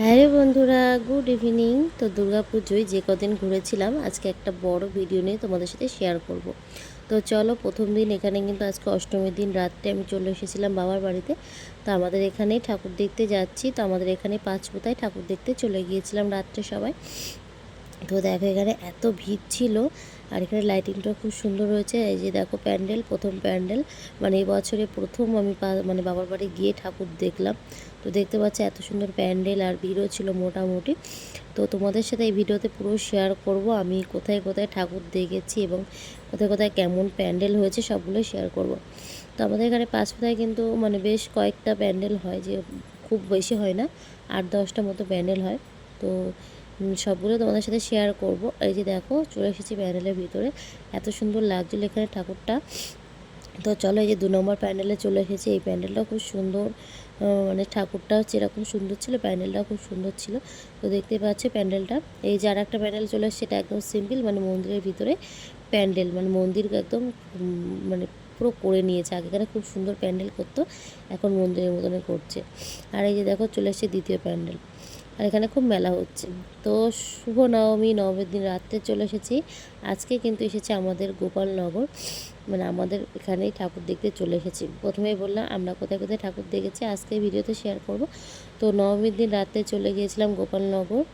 হ্যাঁ বন্ধুরা good evening তো দুর্গা পুজোয় যে কদিন ঘুরেছিলাম, আজকে একটা বড় ভিডিও নিয়ে তোমাদের সাথে শেয়ার করব। তো চলো, প্রথম দিন এখানে কিন্তু আজকে অষ্টমীর দিন, রাত্রে আমি চলে এসেছিলাম বাবার বাড়িতে। তো আমাদের এখানেই ঠাকুর দেখতে যাচ্ছি। তো আমাদের এখানে পাঁচপোতায় ঠাকুর দেখতে চলে গিয়েছিলাম রাত্রে সবাই। তো দেখো, এখানে এত ভিড় ছিল, আর এখানে লাইটিংটা খুব সুন্দর হয়েছে। এই যে দেখো প্যান্ডেল, প্রথম প্যান্ডেল। মানে এই বছরে প্রথম আমি মানে বাবার বাড়ি গিয়ে ঠাকুর দেখলাম। তো দেখতে পাচ্ছি এত সুন্দর প্যান্ডেল আর ভিড়ও ছিল মোটামুটি। তো তোমাদের সাথে এই ভিডিওতে পুরো শেয়ার করব। আমি কোথায় কোথায় ঠাকুর দেখেছি এবং কোথায় কোথায় কেমন প্যান্ডেল হয়েছে সবগুলো শেয়ার করব। তো আমাদের এখানে পাঁচপাতায় কিন্তু মানে বেশ কয়েকটা প্যান্ডেল হয় যে খুব বেশি হয় না, আট দশটা মতো প্যান্ডেল হয়। তো সবগুলো তোমাদের সাথে শেয়ার করব। এই যে দেখো, চলে এসেছি প্যান্ডেলের ভিতরে। এত সুন্দর লাগছিল এখানে ঠাকুরটা। তো চলো এই যে দু নম্বর প্যান্ডেলে চলে এসেছি। এই প্যান্ডেলটাও খুব সুন্দর। মানে ঠাকুরটাও এরকম সুন্দর ছিল, প্যান্ডেলটাও খুব সুন্দর ছিল। তো দেখতে পাচ্ছ প্যান্ডেলটা। এই যার একটা প্যান্ডেল চলে সেটা একদম সিম্পল মানে মন্দিরের ভিতরে প্যান্ডেল মানে মন্দিরকে একদম মানে পুরো করে নিয়েছে। আগেকারে খুব সুন্দর প্যান্ডেল করতো, এখন মন্দিরের মতনে করছে। আর এই যে দেখো, চলে এসছে দ্বিতীয় প্যান্ডেল। আর এখানে খুব মেলা হচ্ছে। তো শুভ নবমী, নবমীর দিন রাত্রে চলে এসেছি। আজকে কিন্তু এসেছে আমাদের গোপালনগর। মানে আমাদের এখানেই ঠাকুর দেখতে চলে এসেছি। প্রথমেই বললাম, আমরা কোথায় কোথায় ঠাকুর দেখেছি, আজকে ভিডিওতে শেয়ার করব। তো নবমীর দিন রাত্রে চলে গিয়েছিলাম গোপালনগর।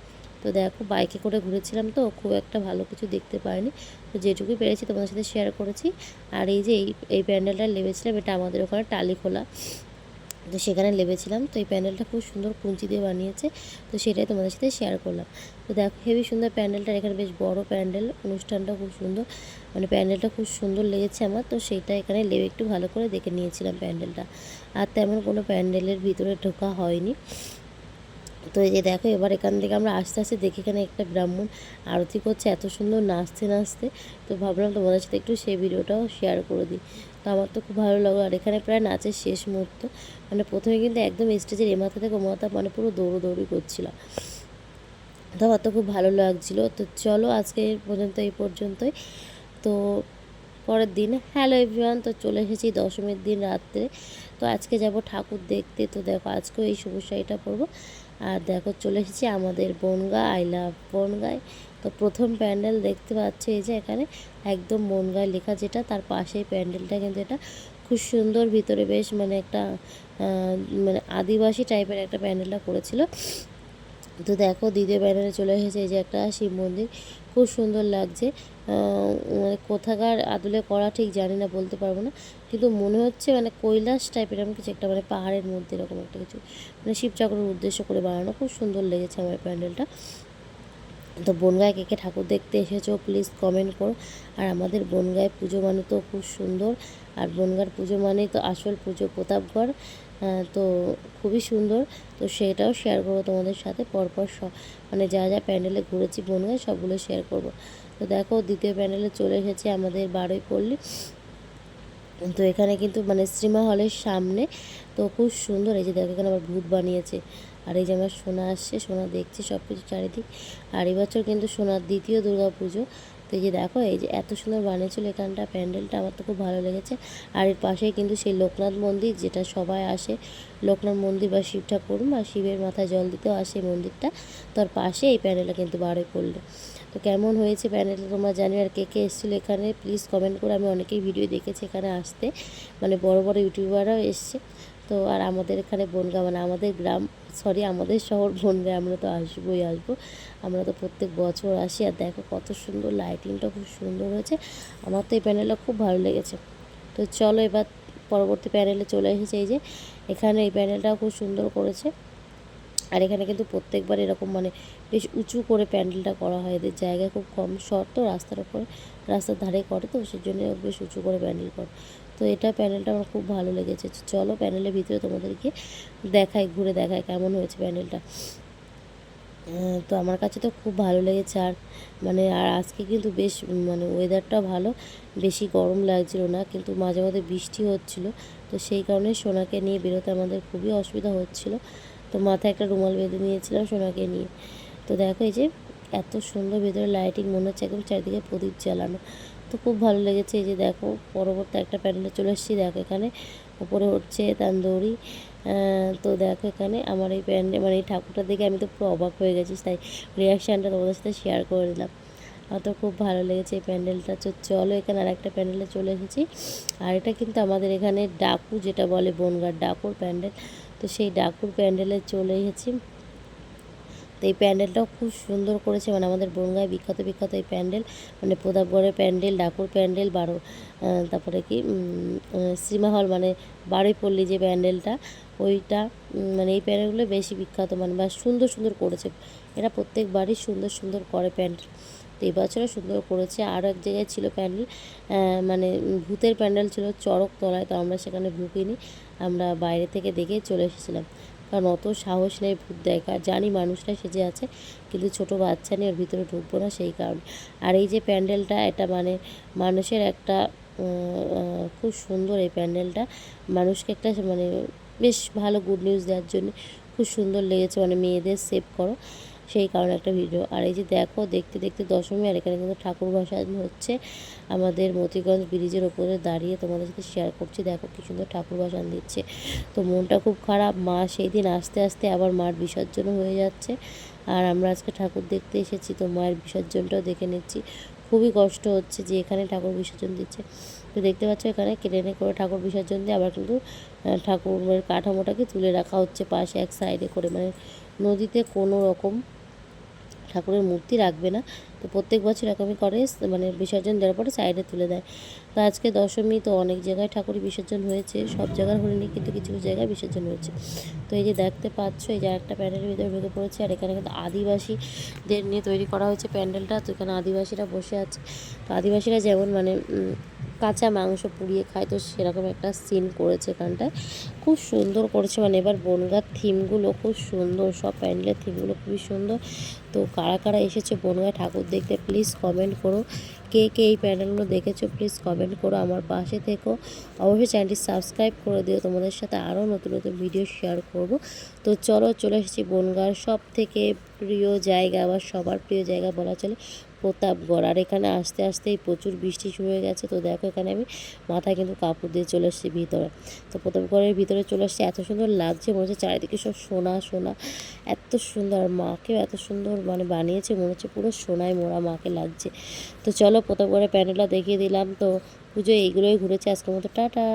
তো দেখো, বাইকে করে ঘুরেছিলাম তো, খুব একটা ভালো কিছু দেখতে পাইনি। তো যেটুকুই পেরেছি তোমাদের সাথে শেয়ার করেছি। আর এই যে এই এই প্যান্ডেলটা লেবেছিলাম, এটা আমাদের ওখানে টালি খোলা তো সেখানে লেবেছিলাম, তো এই প্যান্ডেলটা খুব সুন্দর কুঞ্চি দিয়ে বানিয়েছে, তো সেটাই তোমাদের সাথে শেয়ার করলাম। তো দেখো হেবি সুন্দর প্যান্ডেলটা এখানে বেশ বড় প্যান্ডেল, অনুষ্ঠানটা খুব সুন্দর মানে প্যান্ডেলটা খুব সুন্দর লেগেছে আমার, তো সেইটা এখানে লেবে একটু ভালো করে দেখে নিয়েছিলাম প্যান্ডেলটা। আর তেমন কোনো প্যান্ডেলের ভিতরে ঢোকা হয়নি। তো এই যে দেখো, এবার এখান থেকে আমরা আস্তে আস্তে দেখি এখানে একটা ব্রাহ্মণ আরতি করছে, এত সুন্দর নাচতে নাচতে। তো ভাবলাম তোমাদের সাথে একটু সেই ভিডিওটাও শেয়ার করে দিই। তো আমার তো খুব ভালো লাগল। আর এখানে প্রায় নাচের শেষ মুহূর্ত। মানে প্রথমে কিন্তু একদম স্টেজের এ মাথা থেকে মাথা মানে পুরো দৌড়োদৌড়ি করছিলাম। তো আমার তো খুব ভালো লাগছিল। তো চলো আজকে পর্যন্ত, এই পর্যন্তই। তো পরের দিন, হ্যালো এভরিওয়ান, তো চলে এসেছি দশমীর দিন রাত্রে। তো আজকে যাব ঠাকুর দেখতে। তো দেখো আজকেও এই সবুজ শাড়িটা পরবো। আর দেখো চলে এসেছি আমাদের বনগা, আই লাভ বনগায়। তো প্রথম প্যান্ডেল দেখতে পাচ্ছি, এই যে এখানে একদম বনগায় লেখা যেটা, তার পাশেই প্যান্ডেলটা কিন্তু এটা। খুব সুন্দর, ভিতরে বেশ মানে একটা মানে আদিবাসী টাইপের একটা প্যান্ডেলটা করেছিল। তো দেখো দ্বিতীয় ব্যানারে চলে এসেছে, এই যে একটা শিব মন্দির। খুব সুন্দর লাগছে। মানে কোথাকার আদলে করা ঠিক জানি না, বলতে পারব না। কিন্তু মনে হচ্ছে মানে কৈলাস টাইপের এরকম কিছু একটা মানে পাহাড়ের মধ্যে এরকম একটা কিছু। মানে শিবচক্রের উদ্দেশ্য করে বানানো। খুব সুন্দর লেগেছে আমার প্যান্ডেলটা। তো বনগায় কে কে ঠাকুর দেখতে এসেছ প্লিজ কমেন্ট করো। আর আমাদের বনগায় পুজো মানে তো খুব সুন্দর। আর বনগার পুজো মানেই তো আসল পুজো, প্রতাপগড়। তো খুবই সুন্দর। তো সেটাও শেয়ার করব তোমাদের সাথে। পরপর সব মানে যা যা প্যান্ডেলে ঘুরেছি বনগায় সবগুলো শেয়ার করব। তো দেখো, দ্বিতীয় প্যান্ডেলে চলে এসেছে আমাদের বারোই পল্লী তো এখানে কিন্তু মানে সিনেমা হলের সামনে তো খুব সুন্দর। এই যে দেখো, এখানে আবার ভূত বানিয়েছে। আর এই যে আমার সোনা আসছে, সোনা দেখছে সব কিছু চারিদিক। আর এবছর কিন্তু সোনার দ্বিতীয় দুর্গা পুজো তো এই যে দেখো, এই যে এত সুন্দর বানিয়েছিল এখানটা, প্যান্ডেলটা, আমার তো খুব ভালো লেগেছে। আর এর পাশেই কিন্তু সেই লোকনাথ মন্দির, যেটা সবাই আসে। লোকনাথ মন্দির বা শিব ঠাকুর বা শিবের মাথায় জল দিতেও আসে মন্দিরটা। তার পাশে এই প্যান্ডেলটা কিন্তু বারোই পড়ল। তো কেমন হয়েছে প্যান্ডেলটা তোমরা জানি, আর কে কে এসেছিল এখানে প্লিজ কমেন্ট করে আমি অনেকেই ভিডিও দেখেছি এখানে আসতে। মানে বড় বড় ইউটিউবাররাও এসছে। তো আর আমাদের এখানে বনগা মানে আমাদের গ্রাম সরি আমাদের শহর বনগা আমরা তো আসবোই, আসব। আমরা তো প্রত্যেক বছর আসি। আর দেখো কত সুন্দর লাইটিংটা খুব সুন্দর হয়েছে। আমার তো এই প্যানেলটা খুব ভালো লেগেছে। তো চলো এবার পরবর্তী প্যানেলে চলে এসেছে। এই যে, এখানে এই প্যানেলটাও খুব সুন্দর করেছে। আর এখানে কিন্তু প্রত্যেকবার এরকম মানে বেশ উঁচু করে প্যান্ডেলটা করা হয়। এদের জায়গা খুব কম শর্ট তো রাস্তার উপরে, রাস্তার ধারে করে তো সেই জন্য বেশ উঁচু করে প্যান্ডেল করে। তো এটা প্যানেলটা আমার খুব ভালো লেগেছে। চলো প্যানেলের ভিতরে তোমাদেরকে দেখাই, ঘুরে দেখাই কেমন হয়েছে প্যানেলটা। তো আমার কাছে তো খুব ভালো লেগেছে আর মানে আর আজকে কিন্তু বেশ মানে ওয়েদারটা ভালো, বেশি গরম লাগছিল না, কিন্তু মাঝে মাঝে বৃষ্টি হচ্ছিল। তো সেই কারণে সোনাকে নিয়ে বেরোতে আমাদের খুবই অসুবিধা হচ্ছিল। তো মাথায় একটা রুমাল বেঁধে নিয়েছিলাম সোনাকে নিয়ে। তো দেখো এই যে, এত সুন্দর ভেতরে লাইটিং মনে হচ্ছে একদম চারিদিকে প্রদীপ জ্বালানো। তো খুব ভালো লেগেছে। এই যে দেখো, পরবর্তী একটা প্যান্ডেলে চলে এসেছি। দেখো এখানে ওপরে হচ্ছে তান্দুরি। তো দেখো এখানে আমার এই প্যান্ডেল মানে এই ঠাকুরটা দেখে আমি তো পুরো অবাক হয়ে গেছি। তাই রিয়াকশানটা তোমাদের সাথে শেয়ার করে দিলাম। তো খুব ভালো লেগেছে এই প্যান্ডেলটা। চলো এখানে আর একটা প্যান্ডেলে চলে এসেছি। আর এটা কিন্তু আমাদের এখানে ডাকু যেটা বলে বনগার ডাকুর প্যান্ডেল। তো সেই ডাকুর প্যান্ডেলে চলে এসেছি। তো এই প্যান্ডেলটাও খুব সুন্দর করেছে। মানে আমাদের বনগায় বিখ্যাত বিখ্যাত এই প্যান্ডেল। মানে প্রতাপগড়ের প্যান্ডেল ডাকুর প্যান্ডেল, বারো তারপরে কি সিনেমা হল মানে বারুইপল্লী যে প্যান্ডেলটা, ওইটা মানে এই প্যান্ডেলগুলো বেশি বিখ্যাত। মানে বা সুন্দর সুন্দর করেছে। এরা প্রত্যেকবারই সুন্দর সুন্দর করে প্যান্ডেল। তো এবছরও সুন্দর করেছে। আরও এক জায়গায় ছিল প্যান্ডেল মানে ভূতের প্যান্ডেল ছিল চড়ক তলায় তো আমরা সেখানে ঢুকিনি। আমরা বাইরে থেকে দেখে চলে এসেছিলাম। কারণ অত সাহস নেই ভূত দেখার। জানি মানুষটা সেজে আছে, কিন্তু ছোট বাচ্চা নিয়ে ওর ভিতরে ঢুকবো না সেই কারণে। আর এই যে প্যান্ডেলটা, এটা মানে মানুষের একটা খুব সুন্দর এই প্যান্ডেলটা। মানুষকে একটা মানে বেশ ভালো গুড নিউজ দেওয়ার জন্য খুব সুন্দর লেগেছে। মানে মেয়েদের সেভ করো। সেই কারণে একটা ভিডিও আর এই যে দেখো, দেখতে দেখতে দশমী, আর এখানে কিন্তু ঠাকুর ভাসান হচ্ছে। আমাদের মতিগঞ্জ ব্রিজের ওপরে দাঁড়িয়ে তোমাদের সাথে শেয়ার করছি। দেখো কি সুন্দর ঠাকুর ভাসান দিচ্ছে। তো মনটা খুব খারাপ, মা সেই দিন আস্তে আস্তে আবার মার বিসর্জন হয়ে যাচ্ছে। আর আমরা আজকে ঠাকুর দেখতে এসেছি, তো মায়ের বিসর্জনটাও দেখে নিচ্ছি। খুবই কষ্ট হচ্ছে যে এখানে ঠাকুর বিসর্জন দিচ্ছে। তো দেখতে পাচ্ছ এখানে ক্রেনে করে ঠাকুর বিসর্জন দিয়ে আবার কিন্তু ঠাকুরের কাঠামোটাকে তুলে রাখা হচ্ছে পাশে এক সাইডে করে। মানে নদীতে কোনো রকম ঠাকুরের মূর্তি রাখবে না। তো প্রত্যেক বছর এরকমই করে মানে বিসর্জন দেওয়ার পরে সাইডে তুলে দেয়। তো আজকে দশমী তো অনেক জায়গায় ঠাকুরই বিসর্জন হয়েছে, সব জায়গার হয়নি কিন্তু কিছু কিছু জায়গায় বিসর্জন হয়েছে। তো এই যে দেখতে পাচ্ছ, এই যে একটা প্যান্ডেলের ভিতরে ঢুকে পড়েছে, আর এখানে কিন্তু আদিবাসীদের নিয়ে তৈরি করা হয়েছে প্যান্ডেলটা। তো এখানে আদিবাসীরা বসে আছে। তো আদিবাসীরা যেমন মানে কাঁচা মাংস পুড়িয়ে খায়, তো সেরকম একটা সিন করেছে এখানটায়। খুব সুন্দর করেছে মানে এবার বনগার থিমগুলো খুব সুন্দর, সব প্যান্ডেলের থিমগুলো খুবই সুন্দর। তো কারা কারা এসেছে বনগায় ঠাকুর দেখতে প্লিজ কমেন্ট করো। কে কে এই প্যান্ডেলগুলো দেখেছ প্লিজ কমেন্ট করো আমার পাশে থেকো। অবশ্যই চ্যানেলটি সাবস্ক্রাইব করে দিও, তোমাদের সাথে আরও নতুন নতুন ভিডিও শেয়ার করব। তো চলো, চলে এসেছি বনগার সব থেকে প্রিয় জায়গা বা সবার প্রিয় জায়গা বলা চলে। প্রতাপগড় আর এখানে আস্তে আস্তেই প্রচুর বৃষ্টি শুরু হয়ে গেছে। তো দেখো এখানে আমি মাথায় কিন্তু কাপড় দিয়ে চলে এসেছি ভিতরে। তো প্রতাপগড়ের ভিতরে চলে এসেছি এত সুন্দর লাগছে। মনে হচ্ছে চারিদিকে সব সোনা সোনা। এত সুন্দর। মাকেও এত সুন্দর মানে বানিয়েছে। মনে হচ্ছে পুরো সোনায় মোড়া মাকে লাগছে। তো চলো প্রতাপগড়ের প্যান্ডেলটা দেখিয়ে দিলাম। তো পুজো এইগুলোই ঘুরেছে। আজকের মতো টাটা।